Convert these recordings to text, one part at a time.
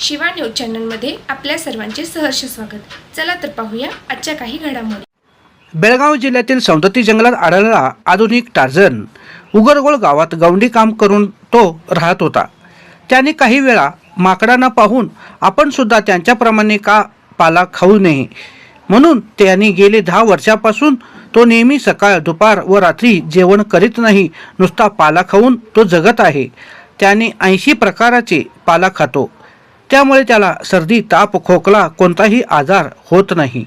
Shiva news चॅनलमध्ये आपल्या सर्वांचे सहर्ष स्वागत. चला तर पाहूया आजच्या काही घडामोडी. बेळगाव जिल्ह्यातील सौंदती जंगलात आढळला आधुनिक टार्झन. उगरगोळ गावात गवंडी काम करून तो राहत होता. त्याने काही वेळा माकडांना पाहून आपण सुद्धा त्यांच्याप्रमाणे का पाला खाऊ नये? म्हणून त्याने गेले दहा वर्षापासून तो नेहमी सकाळ दुपार व रात्री जेवण करीत नाही. नुसता पाला खाऊन तो जगत आहे. त्याने ऐंशी प्रकाराचे पाला खातो. त्यामुळे त्याला सर्दी ताप खोकला कोणताही आजार होत नाही.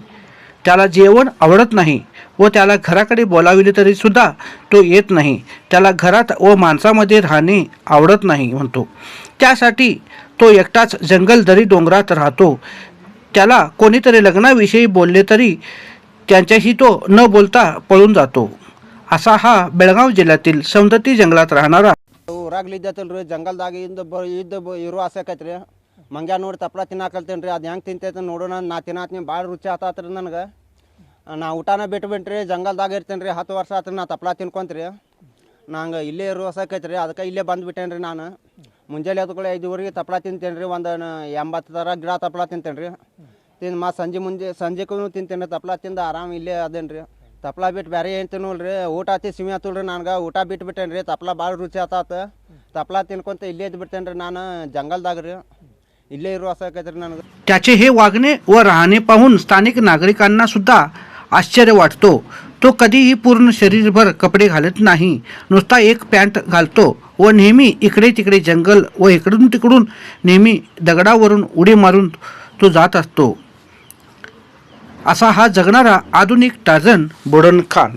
त्याला जेवण आवडत नाही व त्याला घराकडे बोलाविले तरीसुद्धा तो येत नाही. त्याला घरात व माणसामध्ये राहणे आवडत नाही म्हणतो. त्यासाठी तो एकटाच जंगल दरी डोंगरात राहतो त्याला कोणीतरी लग्नाविषयी बोलले तरी त्यांच्याशी तो न बोलता पळून जातो. असा हा बेळगाव जिल्ह्यातील सौंदती जंगलात राहणारा रागली जंगल जागे इंद इंद इरो असं काहीतरी ಮಂಗ್ಯ ನೋಡಿ ತಪ್ಪಲ ತಿನ್ನಾಕಲ್ತೇನೆ ರೀ ಅದು ಹೆಂಗೆ ತಿಂತೈತೆ ನೋಡೋಣ, ನಾ ತಿನ್ನಾತೀನಿ ಭಾಳ ರುಚಿ ಆತಾತ್ರಿ ನನಗೆ. ನಾ ಊಟನ ಬಿಟ್ಬಿಟ್ರಿ, ಜಂಗಲ್ದಾಗ ಇರ್ತೇನೆ ರೀ ಹತ್ತು ವರ್ಷ ಆತ್ರಿ ನಾ ತಪ್ಪಲ ತಿನ್ಕೊಂತ್ರಿ. ನಂಗೆ ಇಲ್ಲೇ ಇರೋ ರೀ ಅದಕ್ಕೆ ಇಲ್ಲೇ ಬಂದುಬಿಟ್ಟೇನೆ ರೀ ನಾನು. ಮುಂಜಾನೆ ಎದ್ಕೊಳ್ಳಿ ಐದುವರೆಗೆ ತಪ್ಪಲ ತಿಂತೇನೆ ರೀ ಒಂದು ಎಂಬತ್ತು ಥರ ಗಿಡ ತಪ್ಪಲ ತಿಂತೇನೆ ರೀ ತಿಂದು ಮತ್ತು ಸಂಜೆ ಮುಂಜೆ ಸಂಜೆಗೂ ತಿಂತೇನೆ ತಪ್ಪಲ ತಿಂದು ಆರಾಮ ಇಲ್ಲೇ ಅದೇನು ರೀ ತಪ್ಪಲ ಬಿಟ್ಟು ಬೇರೆ ಏನು ತಿನ್ನೋಲ್ರಿ, ಊಟ ಹತ್ತಿ ಸಿಮಿ ಆತಲ್ರಿ ನನಗೆ, ಊಟ ಬಿಟ್ಟು ಬಿಟ್ಟೇನೆ ರೀ ತಪ್ಪಲ ಭಾಳ ರುಚಿ ಆತಾತ. ತಪ್ಪಲ ತಿನ್ಕೊಂತ ಇಲ್ಲೇ ಇದ್ದು ಬಿಡ್ತೇನೆ ರೀ ನಾನು, ಜಂಗಲ್ದಾಗ ರೀ. ಇಲ್ಲೇ ಇರೋ ಆಸೆಕೈತ್ರಿ ನನಗೆ त्याचे हे वागणे व राहणे पाहून स्थानिक नागरिकांना सुद्धा आश्चर्य वाटतो तो कधीही पूर्ण शरीरभर कपडे घालत नाही नुसता एक पॅन्ट घालतो व नेहमी इकडे तिकडे जंगल व इकडून तिकडून नेहमी दगडावरून उडी मारून तो जात असतो असा हा जगणारा आधुनिक टार्झन बुडन खान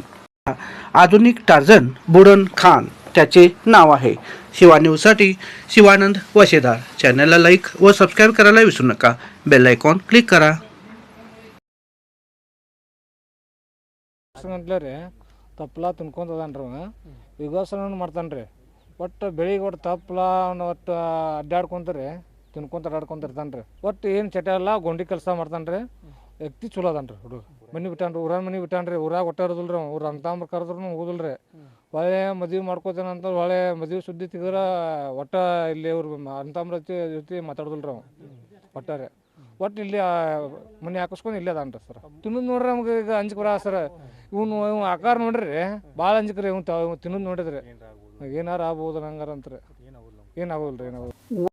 आधुनिक टार्झन बुडन खान त्याचे नाव आहे शिवा न्यूजसाठी शिवानंद वशेदार चॅनलला लाईक व सबस्क्राईब करायला विसरू नका बेल आयकॉन क्लिक करा ಗಂಟ್ಲೆ ರೀ ತಪ್ಪಲ ತಿನ್ಕೊಂತ ಅದಾನ್ರಿ ಅವ ಯೋಗಾಸನ ಮಾಡ್ತಾನೆ ರೀ ಒಟ್ಟು ಬೆಳಿಗ್ಗೆ ಒಟ್ಟು ತಪ್ಪಲ ಅವ್ನ ಒಟ್ಟು ಅಡ್ಡಾಡ್ಕೊಂತ ರೀ ತಿನ್ಕೊಂತ ಅಡ್ಡಾಡ್ಕೊಂತ ಇರ್ತಾನೆ ರೀ ಒಟ್ಟು ಏನು ಚಟ ಇಲ್ಲ ಗೊಂಡಿ ಕೆಲಸ ಮಾಡ್ತಾನೆ ರೀ ವ್ಯಕ್ತಿ ಚಲೋ ಅದಾನ ರೀ ಹುಡುಗ ಮನೆ ಬಿಟ್ಟಾನ ರೀ ಊರಾಗ ಮನೆ ಬಿಟ್ಟಾನ ರೀ ಊರಾಗ ಒಟ್ಟ ಇರೋದಿಲ್ಲ ರೀ ಊರ ಅಂತಾಂಬ್ರ ಕರೆದ್ರು ಹೋಗುದಿಲ್ಲ ರೀ ಹೊಳೆ ಮದ್ವೆ ಮಾಡ್ಕೋತಾನ ಅಂತ ಹೊಳೆ ಮದ್ವೆ ಸುದ್ದಿ ತೆಗೆದ್ರೆ ಒಟ್ಟ ಇಲ್ಲಿ ಅವ್ರು ಅಂತಾಮ್ರ ಜೊತೆ ಮಾತಾಡೋದಿಲ್ಲ ರೀ ಅವ. ಒಟ್ಟಾರೆ. ಒಟ್ಟು ಇಲ್ಲಿ ಮನೆ ಹಾಕಿಸ್ಕೊಂಡು ಇಲ್ಲೇ ಅದಾನ್ರಿ ಸರ್. ತಿನ್ನೋದು ನೋಡ್ರಿ ನಮ್ಗೆ ಈಗ ಅಂಜಿಕೆ ಸರ್. ಇವನು ಇವ್ ಆಕಾರ ನೋಡ್ರಿ ಭಾಳ ಅಂಜಿಕ್ರಿ ಇವ್ ತಾವು ತಿನ್ನೋದು ನೋಡಿದ್ರಿ. ಏನಾರ ಆಗ್ಬೋದು ಹಂಗಾರ ಅಂತ್ರಿ ಏನಾಗೋದಿಲ್ಲ ರೀ, ಏನಾಗೋದಿಲ್ಲ.